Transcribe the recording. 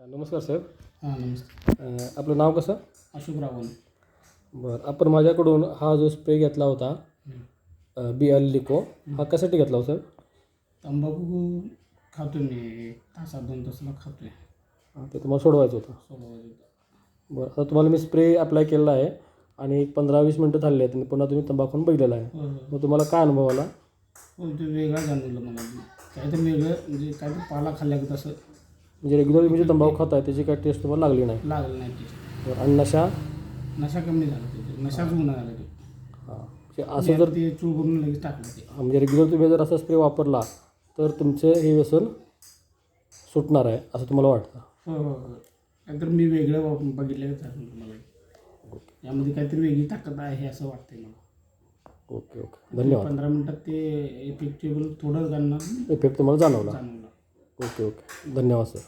नमस्कार साहेब हां नमस्ते अ, आपलं नाव कसं? अशोक रावण बरं आपण माझ्याकडून हा जो स्प्रे घेतला होता बी एल लिको हा कशासाठी घेतला होता साहेब तंबाखू खातो मी एक तासात दोन तासाला खातोय. हा, ते तुम्हाला सोडवायचं होतं. बरं आता तुम्हाला मी स्प्रे अप्लाय केलेला आहे आणि एक पंधरा वीस मिनटं झाले आहेत आणि पुन्हा तुम्ही तंबाखून बघितलेला आहे. हो हो मग तुम्हाला काय अनुभव आला? हो ते वेगळा जाणवलं मला. काहीतरी वेगळं म्हणजे काहीतरी पाला खाल्ल्या तसं म्हणजे रेग्युलर तुम्ही जे तंबाखू खात आहे त्याची काही टेस्ट तुम्हाला लागली नाही. लागलं नाही त्याची बरं आणि नशा? नशा कमी झाला त्याची नशाच गुन्हा झाला ते. हां. म्हणजे असं जर ते चूळ करून लगेच टाकलं ते. म्हणजे रेग्युलर तुम्ही जर असा स्प्रे वापरला तर तुमचे हे व्यसन सुटणार आहे असं तुम्हाला वाटतं? हो हो हो. काहीतरी मी वेगळं वाप- बघितलं झालं मला यामध्ये काहीतरी वेगळी ताकद आहे असं वाटतंय मला. Okay okay. धन्यवाद. पंधरा मिनिटात ते इफेक्टिव्ह थोडं जाणणार. इफेक्ट तुम्हाला जाणवला. जाणवलं. Okay okay. धन्यवाद सर